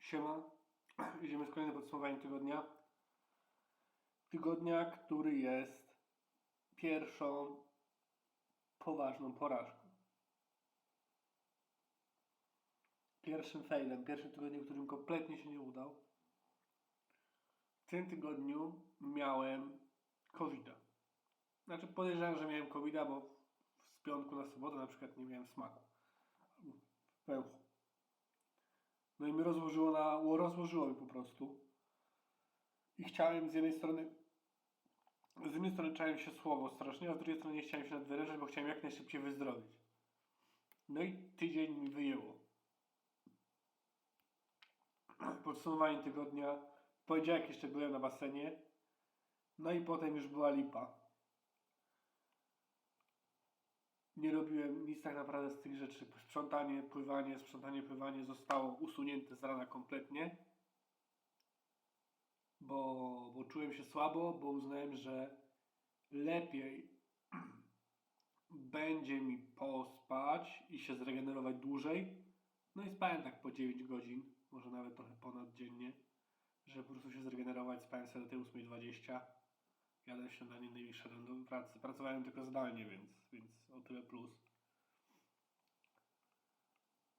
Siema. Idziemy z kolejnym podsumowaniem tygodnia. Tygodnia, który jest pierwszą poważną porażką. Pierwszym failem, pierwszym tygodniem, którym kompletnie się nie udał. W tym tygodniu miałem covid -a. Znaczy podejrzewam, że miałem covid bo z piątku na sobotę na przykład nie miałem smaku. W pęchu. No i mi rozłożyło na, rozłożyło mi po prostu. I chciałem z jednej strony, z jednej strony czułem się słowo strasznie, a z drugiej strony nie chciałem się nadwyrężać, bo chciałem jak najszybciej wyzdrowieć. No i tydzień mi wyjęło. Podsumowanie tygodnia. Poniedziałek jeszcze byłem na basenie. No i potem już była lipa. Nie robiłem nic tak naprawdę z tych rzeczy. Sprzątanie, pływanie, sprzątanie, pływanie zostało usunięte z rana kompletnie. Bo, bo czułem się słabo, bo uznałem, że lepiej będzie mi pospać i się zregenerować dłużej. No i spałem tak po 9 godzin, może nawet trochę ponad dziennie, żeby po prostu się zregenerować. Spałem sobie do tej 8.20. Jadłem śniadanie, no i szedłem do pracy. Pracowałem tylko zdalnie, więc, więc o tyle plus.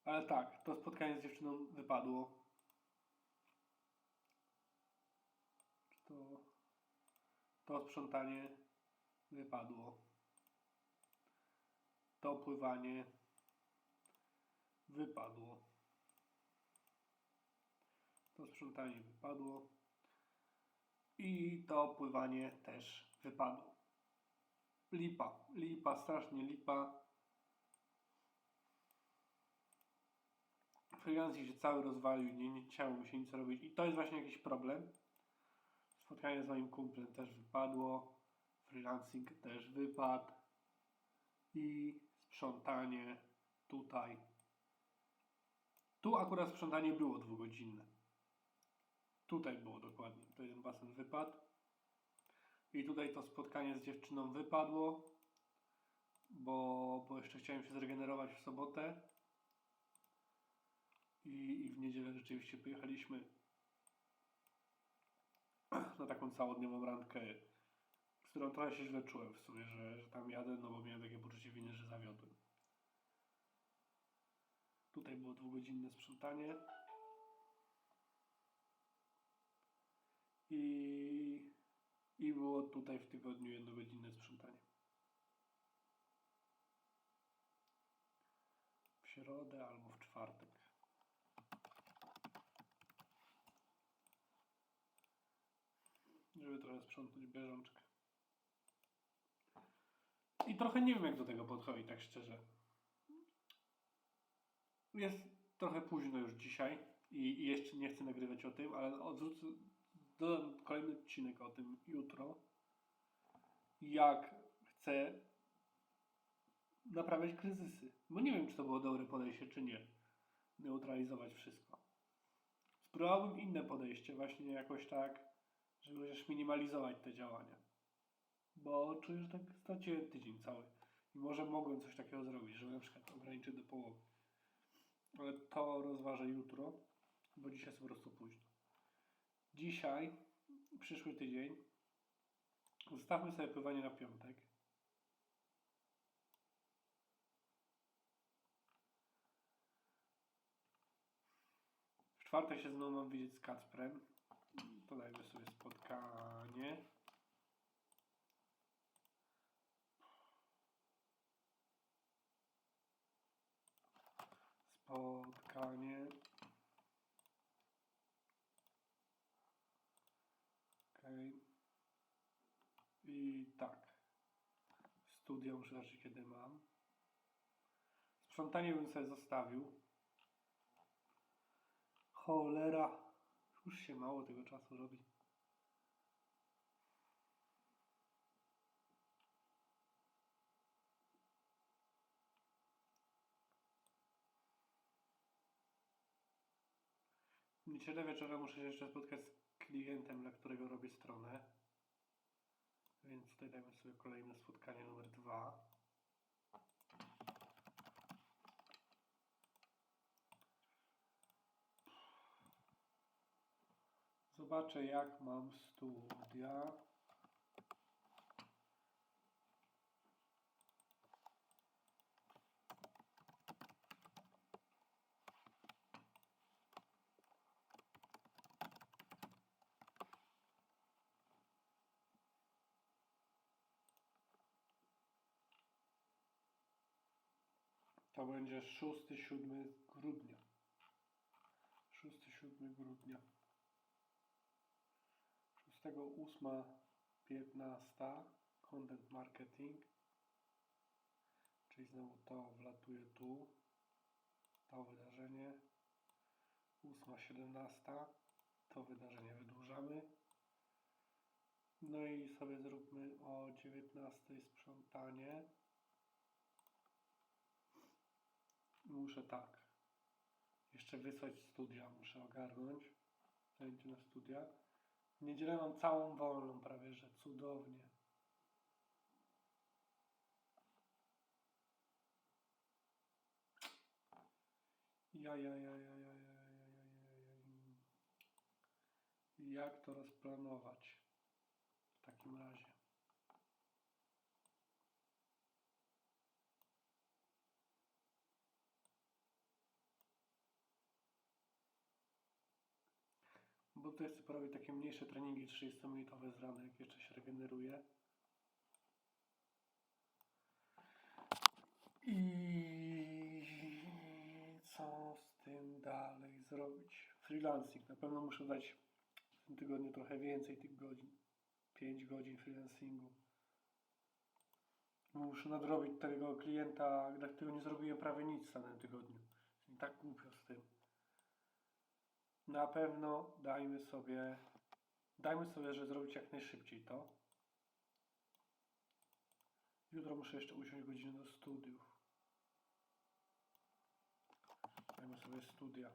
Ale tak, to spotkanie z dziewczyną wypadło. To, to sprzątanie wypadło. To pływanie wypadło. To sprzątanie wypadło. I to pływanie też wypadło. Lipa, lipa, strasznie lipa. Freelancing się cały rozwalił, nie, nie chciało mi się nic robić. I to jest właśnie jakiś problem. Spotkanie z moim kumplem też wypadło. Freelancing też wypadł. I sprzątanie tutaj. Tu akurat sprzątanie było dwugodzinne. Tutaj było dokładnie. To jeden basen wypadł. I tutaj to spotkanie z dziewczyną wypadło, bo, bo jeszcze chciałem się zregenerować w sobotę. I, I w niedzielę rzeczywiście pojechaliśmy na taką całodniową randkę, z którą trochę się źle czułem w sumie, że, że tam jadę, no bo miałem takie poczucie winy, że zawiodłem. Tutaj było dwugodzinne sprzątanie. I, I było tutaj w tygodniu jednogodzinne sprzątanie. W środę albo w czwartek. Żeby trochę sprzątnąć bieżączkę. I trochę nie wiem, jak do tego podchodzić, tak szczerze. Jest trochę późno już dzisiaj i, i jeszcze nie chcę nagrywać o tym, ale odwrócę, dodam kolejny odcinek o tym jutro. Jak chcę naprawiać kryzysy. Bo nie wiem, czy to było dobre podejście, czy nie. Neutralizować wszystko. Spróbowałbym inne podejście, właśnie jakoś tak, żeby chociaż minimalizować te działania. Bo czuję, że tak straciłem tydzień cały. I może mogłem coś takiego zrobić, żeby na przykład ograniczyć do połowy. Ale to rozważę jutro, bo dzisiaj jest po prostu późno. Dzisiaj, przyszły tydzień, zostawmy sobie pływanie na piątek. W czwartek się znowu mam widzieć z Kacprem. Podajmy sobie spotkanie. Spotkanie. Okej. I tak. Studia muszę zobaczyć kiedy mam. Sprzątanie bym sobie zostawił. Cholera. Już się mało tego czasu robi. W niedzielę wieczorem muszę się jeszcze spotkać z klientem, dla którego robię stronę. Więc tutaj dajmy sobie kolejne spotkanie numer dwa. Zobaczę jak mam studia. To będzie 6-7 grudnia. 6-7 grudnia. 6, 8, 15 content marketing. Czyli znowu to wlatuje tu. To wydarzenie. 8, 17 to wydarzenie wydłużamy. No i sobie zróbmy o 19 sprzątanie. Muszę tak. Jeszcze wysłać studia, muszę ogarnąć. Zajęcie na studia. W niedzielę mam całą wolną prawie, że cudownie. Ja, ja, ja, ja, ja, ja, ja, ja, ja, ja. Jak to rozplanować w takim razie? Tutaj chcę porobić takie mniejsze treningi 30-minutowe z rana, jak jeszcze się regeneruje. I co z tym dalej zrobić? Freelancing. Na pewno muszę dać w tym tygodniu trochę więcej tych godzin. 5 godzin freelancingu. Muszę nadrobić tego klienta, dla którego nie zrobiłem prawie nic w danym tygodniu. I tak głupio z tym. Na pewno dajmy sobie, dajmy sobie, że zrobić jak najszybciej to. Jutro muszę jeszcze usiąść godzinę do studiów. Dajmy sobie studia.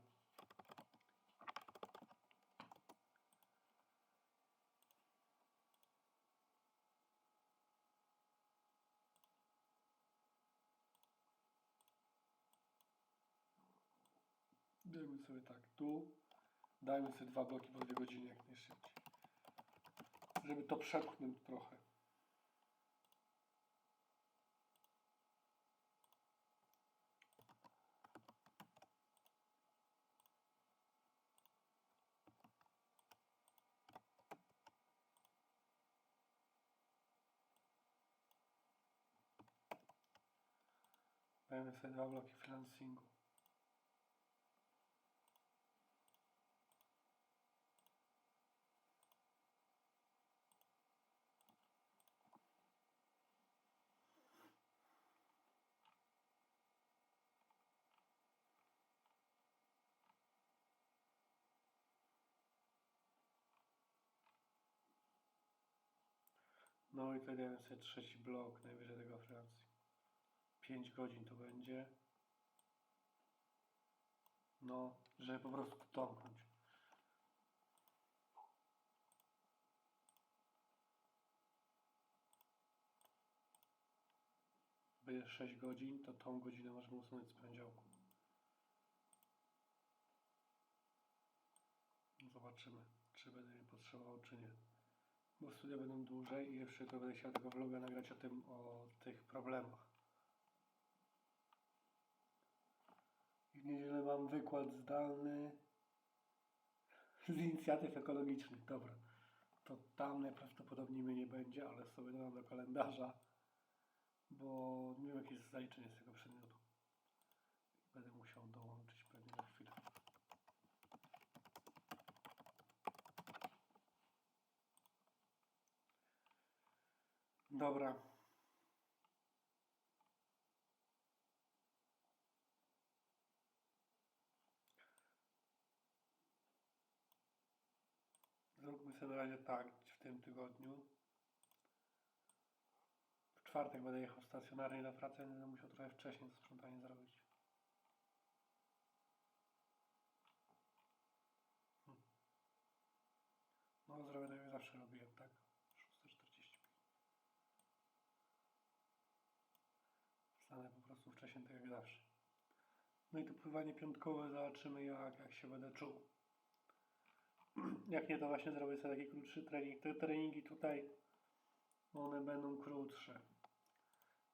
Dajmy sobie tak tu. Dajmy sobie dwa bloki po dwie godziny jak najszybciej. Żeby to przepchnąć trochę. Dajmy sobie dwa bloki freelancingu. No i tutaj dajemy sobie trzeci blok najwyżej tego Francji. 5 godzin to będzie. No, żeby po prostu domknąć. Będzie 6 godzin, to tą godzinę możemy usunąć z poniedziałku. Zobaczymy, czy będę jej potrzebował, czy nie. Bo studia będą dłużej i jeszcze to będę chciał tego vloga nagrać o tym, o tych problemach. I w niedzielę mam wykład zdalny z inicjatyw ekologicznych. Dobra, to tam najprawdopodobniej mnie nie będzie, ale sobie dodam do kalendarza, bo nie wiem jakie jest zaliczenie z tego przedmiotu. Będę musiał dołączyć pewnie na chwilę. Dobra. Zróbmy sobie na razie tak w tym tygodniu. W czwartek będę jechał stacjonarnie na pracę, będę musiał trochę wcześniej to sprzątanie zrobić. Hmm. No zrobię tak jak zawsze robiłem, tak? 6.45. Wstanę po tak jak zawsze. No i to pływanie piątkowe zobaczymy jak, jak się będę czuł. Jak nie, to właśnie zrobię sobie taki krótszy trening. Te treningi tutaj, one będą krótsze.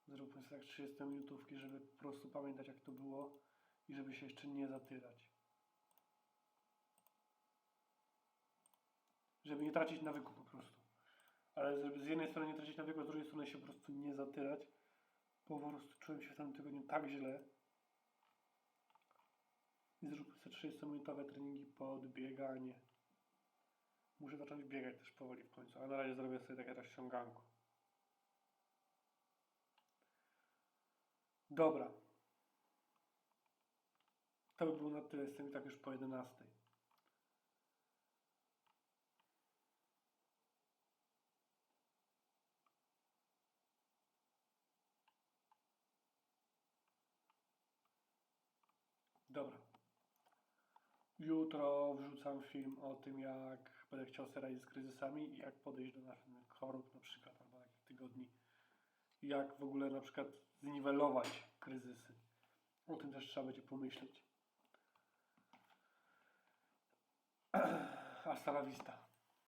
Zróbmy sobie tak 30 minutówki, żeby po prostu pamiętać jak to było i żeby się jeszcze nie zatyrać. Żeby nie tracić nawyku po prostu. Ale z jednej strony nie tracić nawyku, a z drugiej strony się po prostu nie zatyrać. Bo po prostu czułem się w tym tygodniu tak źle. I zróbmy sobie 30-minutowe treningi pod bieganie. Muszę zacząć biegać też powoli w końcu, a na razie zrobię sobie takie rozciąganko. Dobra. To by było na tyle, jestem i tak już po 11. Dobra. Jutro wrzucam film o tym, jak będę chciał sobie radzić z kryzysami i jak podejść do naszych chorób na przykład, albo takich tygodni. Jak w ogóle na przykład zniwelować kryzysy. O tym też trzeba będzie pomyśleć. Hasta la vista.